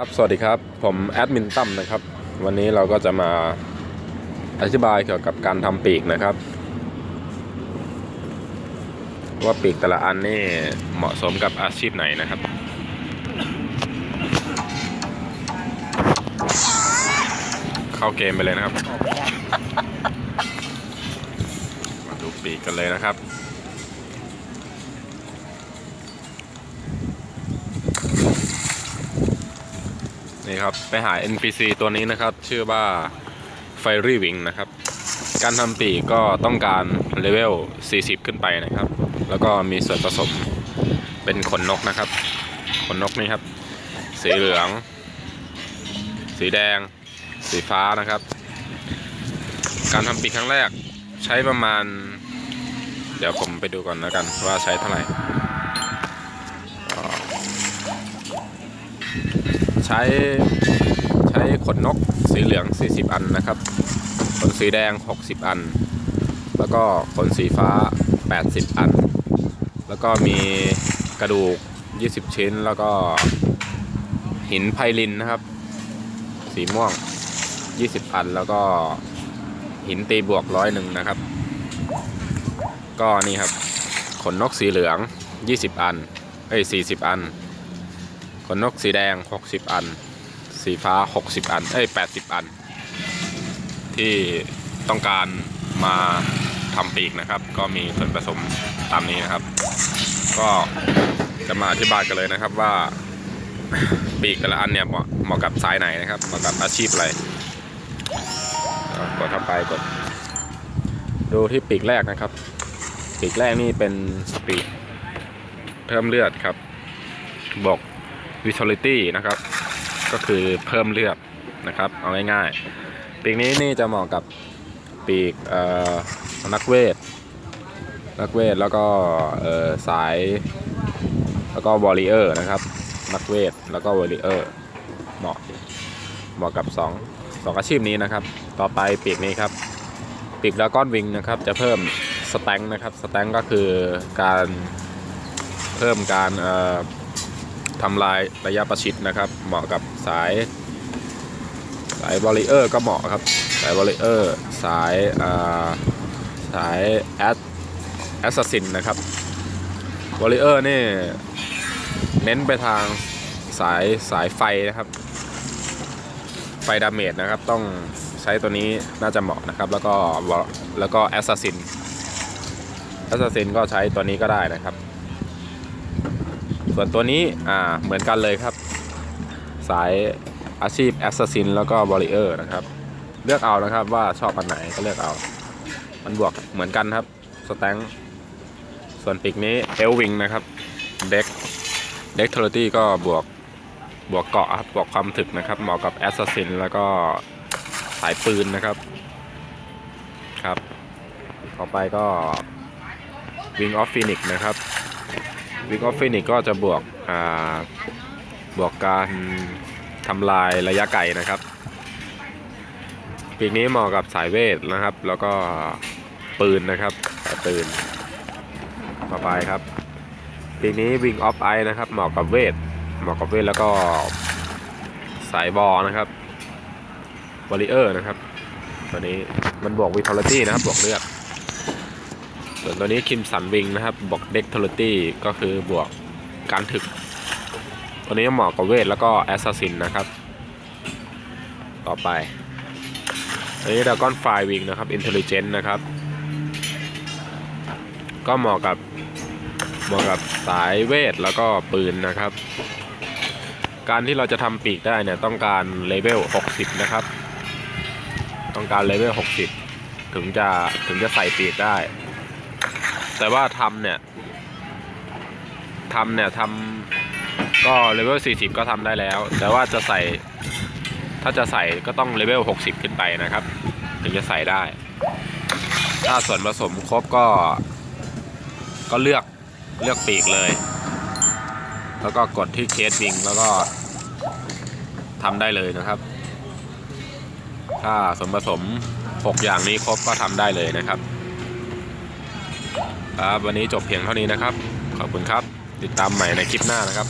ครับ สวัสดีครับ ผมแอดมินตั้มนะครับ วันนี้เราก็จะมาอธิบายเกี่ยวกับการทำปีกนะครับ ว่าปีกแต่ละอันนี่เหมาะสมกับอาชีพไหนนะครับเข้าเกมไปเลยนะครับ มาดูปีกกันเลยนะครับ นี่ครับ ไปหา NPC ตัวนี้นะครับ ชื่อว่า Fiery Wing นะครับ การทำปีกก็ต้องการเลเวล 40 ขึ้นไปนะครับ แล้วก็มีส่วนผสมเป็นขนนกนะครับ ขนนกนี่ครับ สีเหลือง สีแดง สีฟ้านะครับ การทำปีกครั้งแรกใช้ประมาณ เดี๋ยวผมไปดูก่อนแล้วกันว่าใช้เท่าไหร่ ใช้ใช้ขนนกสีเหลือง 40 อันนะครับ ขนสีแดง 60 อัน แล้วก็ขนสีฟ้า 80 อัน แล้วก็มีกระดูก 20 ชิ้น แล้วก็หินไพลินนะครับ สีม่วง 20 อัน แล้วก็หินตีบวกร้อยหนึ่งนะครับ ก็นี่ครับ ขนนกสีเหลือง 20 อัน เอ้ย 40 อัน ขนนกสีแดง 60 อัน สีฟ้า 60 อัน เอ้ย 80 อัน ที่ต้องการมาทำปีกนะครับ ก็มีส่วนผสมตามนี้นะครับ ก็จะมาอธิบายกันเลยนะครับว่าปีกแต่ละอันเนี่ยเหมาะเหมาะกับสายไหนนะครับ เหมาะกับอาชีพอะไรกดเข้าไปกดดูที่ปีกแรกนะครับ ปีกแรกนี่เป็นปีกเพิ่มเลือดครับ บอก vitality นะครับ ก็คือเพิ่มเลือดนะครับ เอาง่ายๆ ปีกนี้นี่จะเหมาะกับปีกเอ่อนักเวท นักเวทแล้วก็สาย แล้วก็วอริเออร์นะครับ นักเวทแล้วก็วอริเออร์เหมาะเหมาะกับ2องสองอาชีพนี้นะครับ ต่อไปปีกนี้ครับ ปีกแล้วก้อนวิงนะครับ จะเพิ่มสแต็งนะครับ สแต็งก็คือการเพิ่มการเอ่อ ทำลายระยะประชิดนะครับ เหมาะกับสาย สายบอลเออร์ก็เหมาะครับ สายบอลเออร์สายสายแอดแอสซัสซินนะครับบอลเออร์นี่เน้นไปทางสายสายไฟนะครับ ไฟดาเมจนะครับ ต้องใช้ตัวนี้น่าจะเหมาะนะครับ แล้วก็แล้วก็แอสซัสซินแอสซัสซินก็ใช้ตัวนี้ก็ได้นะครับ ส่วนตัวนี้อ่าเหมือนกันเลยครับ สายอาชีพแอสซัสซินแล้วก็บริเออร์นะครับ เลือกเอานะครับว่าชอบอันไหนก็เลือกเอา มันบวกเหมือนกันครับสแตงส่วนปีกนี้เอลวิงนะครับเด็กเด็กเทอร์ตี้ก็บวกบวกเกาะครับบวกความถึกนะครับเหมาะกับแอสซัสซินแล้วก็สายปืนนะครับครับ ต่อไปก็ Wing of Phoenix นะครับ วิกออฟฟินิกก็จะบวกบวกการทำลายระยะไกลนะครับปีกนี้เหมาะกับสายเวทนะครับ แล้วก็ปืนนะครับสายปืนต่อไปครับปีกนี้วิงออฟไอนะครับเหมาะกับเวทเหมาะกับเวทแล้วก็สายบอนะครับบริเออร์นะครับตัวนี้มันบวกวิทอลตี้นะครับบวกเลือด ส่วนตัวนี้คิมสันวิงนะครับบวกเด็กทอร์ตี้ก็คือบวกการถึก ตัวนี้เหมาะกับเวทแล้วก็แอสซัสซินนะครับ ต่อไปอันนี้ดาก้อนไฟวิงนะครับอินเทลเจนต์นะครับ ก็เหมาะกับเหมาะกับสายเวทแล้วก็ปืนนะครับ การที่เราจะทำปีกได้เนี่ยต้องการเลเวล 60 นะครับ ต้องการเลเวล 60 ถึงจะถึงจะใส่ปีกได้ แต่ว่าทำเนี่ยทำเนี่ยทำก็เลเวล 40 ก็ทำได้แล้ว แต่ว่าจะใส่ถ้าจะใส่ก็ต้องเลเวล 60 ขึ้นไปนะครับ ถึงจะใส่ได้ ถ้าส่วนผสมครบก็ ก็เลือกเลือกปีกเลย แล้วก็กดที่เคสวิงแล้วก็ทำได้เลยนะครับ ถ้าส่วนผสม 6 อย่างนี้ครบก็ทำได้เลยนะครับ ครับ วันนี้จบเพียงเท่านี้นะครับ ขอบคุณครับ ติดตามใหม่ในคลิปหน้านะครับ